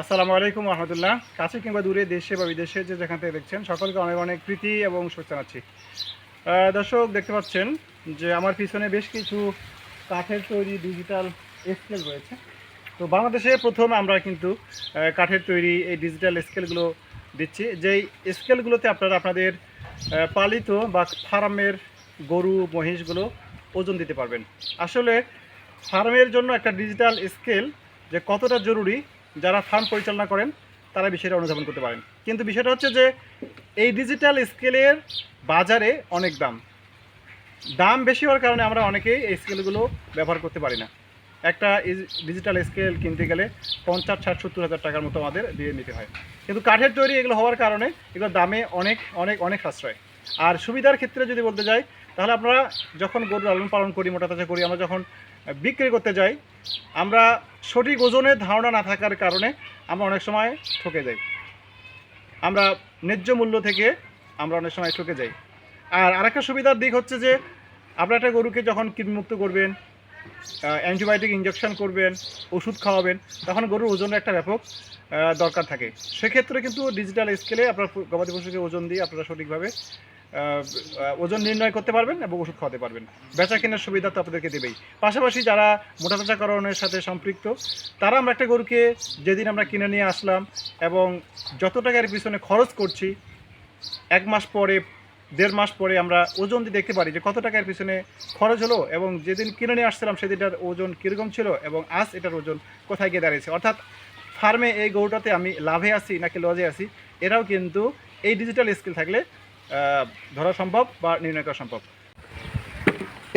আসসালামু আলাইকুম রহমতুল্লাহ। কাছে কিংবা দূরে দেশে বা বিদেশে যে যেখান থেকে দেখছেন, সকলকে অনেক অনেক প্রীতি এবং শুভেচ্ছা জানাচ্ছি। দর্শক, দেখতে পাচ্ছেন যে আমার পিছনে বেশ কিছু কাঠের তৈরি ডিজিটাল স্কেল রয়েছে। তো বাংলাদেশে প্রথম আমরা কিন্তু কাঠের তৈরি এই ডিজিটাল স্কেলগুলো দিচ্ছি। যেই স্কেলগুলোতে আপনারা আপনাদের পালিত বা ফার্মের গরু মহিষগুলো ওজন দিতে পারবেন। আসলে ফার্মের জন্য একটা ডিজিটাল স্কেল যে কতটা জরুরি যারা ফার্ম পরিচালনা করেন, তারা বিষয়টা অনুধাবন করতে পারেন। কিন্তু বিষয়টা হচ্ছে যে, এই ডিজিটাল স্কেলের বাজারে অনেক দাম। দাম বেশি হওয়ার কারণে আমরা অনেকেই এই স্কেলগুলো ব্যবহার করতে পারি না। একটা ডিজিটাল স্কেল কিনতে গেলে পঞ্চাশ, ষাট, সত্তর হাজার টাকার মতো আমাদের দিয়ে নিতে হয়। কিন্তু কাঠের তৈরি এগুলো হওয়ার কারণে এগুলো দামে অনেক অনেক অনেক সাশ্রয়। আর সুবিধার ক্ষেত্রে যদি বলতে যাই তাহলে আমরা যখন গরু লালন পালন করি মোটা তাজা করি, আমরা যখন বিক্রি করতে যাই, আমরা সঠিক ওজনের ধারণা না থাকার কারণে আমরা অনেক সময় ঠকে যাই। আমরা ন্যায্য মূল্য থেকে আমরা অনেক সময় ঠকে যাই। আর আরেকটা সুবিধার দিক হচ্ছে যে, আপনার একটা গরুকে যখন কৃমিমুক্ত করবেন অ্যান্টিবায়োটিক ইঞ্জেকশন করবেন, ওষুধ খাওয়াবেন, তখন গরুর ওজনের একটা ব্যাপক দরকার থাকে। সেক্ষেত্রে কিন্তু ডিজিটাল স্কেলে আপনার গবাদি পশুকে ওজন দিয়ে আপনারা সঠিকভাবে ওজন নির্ণয় করতে পারবেন এবং ওষুধ খাওয়াতে পারবেন। বেচা কেনার সুবিধা তো আপনাদেরকে দেবেই। পাশাপাশি যারা মোটা তাজাকরণের সাথে সম্পৃক্ত, তারা আমরা একটা গরুকে যেদিন আমরা কিনে নিয়ে আসলাম এবং যত টাকার পিছনে খরচ করছি, এক মাস পরে, দেড় মাস পরে আমরা ওজন দিয়ে দেখতে পারি যে কত টাকার পিছনে খরচ হলো এবং যেদিন কিনে নিয়ে আসছিলাম সেদিনটার ওজন কীরকম ছিল এবং আজ এটার ওজন কোথায় গিয়ে দাঁড়িয়েছে। অর্থাৎ ফার্মে এই গরুটাতে আমি লাভে আছি নাকি লজে আছি, এটাও কিন্তু এই ডিজিটাল স্কিল থাকলে ধরা সম্ভব বা নির্ণয় করা সম্ভব?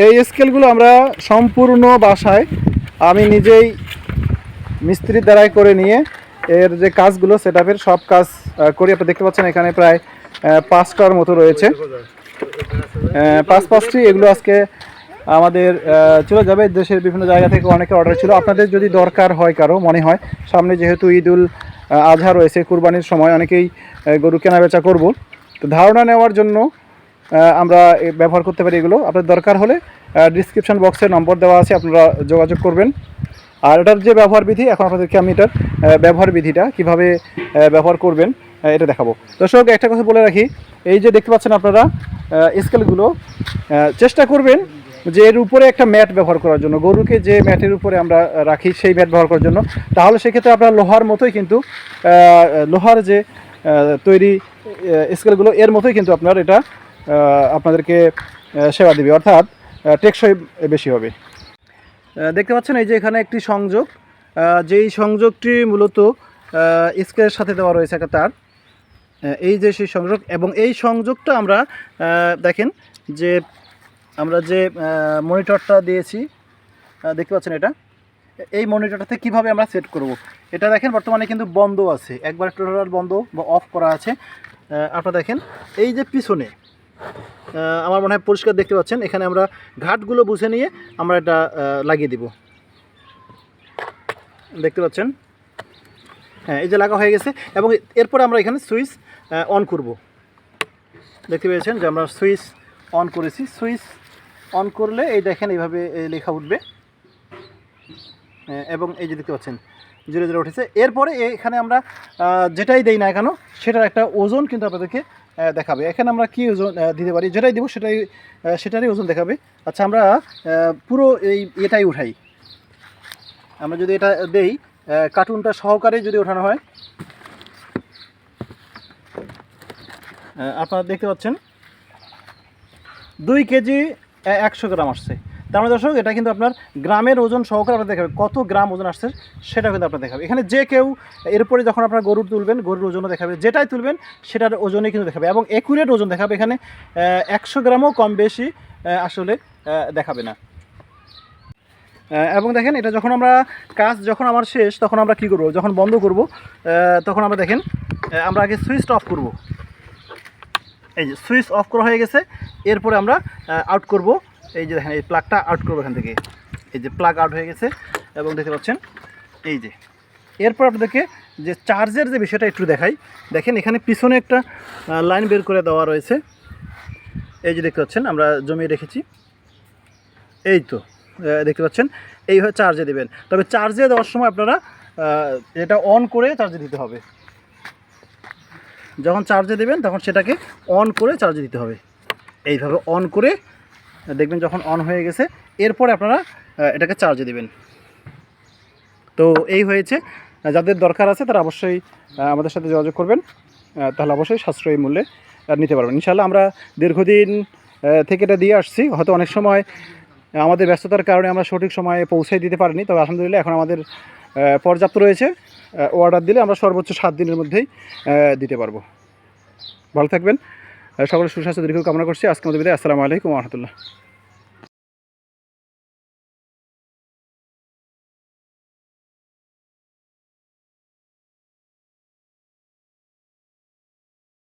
এই স্কেলগুলো আমরা সম্পূর্ণ বাসায় আমি নিজেই মিস্ত্রির দ্বারাই করে নিয়ে এর যে কাজগুলো সেট সব কাজ করি। আপনি দেখতে পাচ্ছেন এখানে প্রায় পাঁচটার মতো রয়েছে। পাঁচ পাঁচটি এগুলো আজকে আমাদের চলে যাবে। দেশের বিভিন্ন জায়গা থেকে অনেকে অর্ডার ছিল। আপনাদের যদি দরকার হয় কারও, মনে হয়, সামনে যেহেতু ঈদুল আজহা রয়েছে, কুরবানির সময় অনেকেই গরু কেনা বেচা করব। তো ধারণা নেওয়ার জন্য আমরা ব্যবহার করতে পারি এগুলো। আপনার দরকার হলে ডিসক্রিপশন বক্সে নম্বর দেওয়া আছে, আপনারা যোগাযোগ করবেন। আর এটার যে ব্যবহার বিধি, এখন আপনাদেরকে আমি এটার ব্যবহার বিধিটা কীভাবে ব্যবহার করবেন এটা দেখাবো। দর্শক, একটা কথা বলে রাখি, এই যে দেখতে পাচ্ছেন আপনারা স্কেলগুলো চেষ্টা করবেন যে এর উপরে একটা ম্যাট ব্যবহার করার জন্য, গরুকে যে ম্যাটের উপরে আমরা রাখি সেই ম্যাট ব্যবহার করার জন্য। তাহলে সেক্ষেত্রে আপনার লোহার মতোই কিন্তু লোহার যে তৈরি স্কেলগুলো এর মতোই কিন্তু আপনার এটা আপনাদেরকে সেবা দিবে। অর্থাৎ টেকসই বেশি হবে। দেখতে পাচ্ছেন এই যে এখানে একটি সংযোগ। যেই সংযোগটি মূলত স্কেলের সাথে দেওয়া রয়েছে একটা তার এই যে সেই সংযোগ এবং এই সংযোগটা আমরা দেখেন যে আমরা যে মনিটরটা দিয়েছি দেখতে পাচ্ছেন এটা? এই মনিটরটাতে কীভাবে আমরা সেট করব? এটা দেখেন, বর্তমানে কিন্তু বন্ধ আছে। একবার টোটাল বন্ধ বা অফ করা আছে। আপনারা দেখেন, এই যে পিছনে আমার মনে হয় পরিষ্কার দেখতে পাচ্ছেন, এখানে আমরা ঘাটগুলো বুঝে নিয়ে আমরা এটা লাগিয়ে দিব। দেখতে পাচ্ছেন? হ্যাঁ এই যে লাগা হয়ে গেছে, এবং এরপরে আমরা এখানে সুইচ অন করব। দেখতে পেয়েছেন যে আমরা সুইচ অন করেছি। সুইচ অন করলে এই দেখেন, এইভাবে, এই লেখা উঠবে। এবং এই যে দেখতে পাচ্ছেন, জিরো জিরো উঠেছে। এরপরে এখানে আমরা যেটাই দেই না কেন, সেটার একটা ওজন কিন্তু আপনাদেরকে দেখাবে। এখানে আমরা কি ওজন দিতে পারি? যেটাই দিব সেটাই সেটারই ওজন দেখাবে। আচ্ছা আমরা পুরো এই এটাই উঠাই। আমরা যদি এটা দেই কার্টুনটা সহকারে যদি ওঠানো হয় আপনারা দেখতে পাচ্ছেন, দুই কেজি একশো গ্রাম আসছে। তার মানে দর্শক, এটা কিন্তু আপনার গ্রামের ওজন সহকারে আপনার দেখাবে কত গ্রাম ওজন আসছে সেটা কিন্তু আপনার দেখাবে এখানে যে কেউ, এরপরে যখন আপনার গরুর তুলবেন, গরুর ওজনও দেখাবে, যেটাই তুলবেন, সেটার ওজনে কিন্তু দেখাবে এবং একুরেট ওজন দেখাবে। এখানে একশো গ্রামও কম বেশি আসলে দেখাবে না। এবং দেখেন, এটা যখন আমরা কাজ যখন আমার শেষ, তখন আমরা কি করব? যখন বন্ধ করব তখন আমরা দেখেন আমরা আগে সুইচটা অফ করব। এই যে, সুইচ অফ করা হয়ে গেছে, এরপরে আমরা আউট করব। এই যে দেখেন, এই প্লাগটা আউট করব এখান থেকে। এই যে প্লাগ আউট হয়ে গেছে, এবং দেখতে পাচ্ছেন, এই যে। এরপর আপনাদেরকে যে চার্জের যে বিষয়টা একটু দেখাই। দেখেন, এখানে পিছনে একটা লাইন বের করে দেওয়া রয়েছে। এই যে দেখতে পাচ্ছেন, আমরা জমিয়ে রেখেছি। এই তো দেখতে পাচ্ছেন এইভাবে চার্জে দেবেন। তবে চার্জে দেওয়ার সময় আপনারা এটা অন করে চার্জে দিতে হবে। যখন চার্জে দেবেন, তখন সেটাকে অন করে চার্জে দিতে হবে। এইভাবে অন করে দেখবেন যখন অন হয়ে গেছে, এরপরে আপনারা এটাকে চার্জে দেবেন। তো এই হয়েছে। যাদের দরকার আছে, তারা অবশ্যই আমাদের সাথে যোগাযোগ করবেন। তাহলে অবশ্যই সাশ্রয়ী মূল্যে নিতে পারবেন। ইনশাল্লাহ আমরা দীর্ঘদিন থেকে এটা দিয়ে আসছি। হয়তো অনেক সময় আমাদের ব্যস্ততার কারণে আমরা সঠিক সময়ে পৌঁছে দিতে পারিনি। তবে আলহামদুলিল্লাহ এখন আমাদের পর্যাপ্ত রয়েছে। অর্ডার দিলে আমরা সর্বোচ্চ সাত দিনের মধ্যেই দিতে পারব। ভালো থাকবেন। আহ, সকলের সুস্বাস্থ্য দীর্ঘ কামনা করছি। আজকে আমাদের বিদায়। আসসালামু আলাইকুম রহমতুল্লাহ।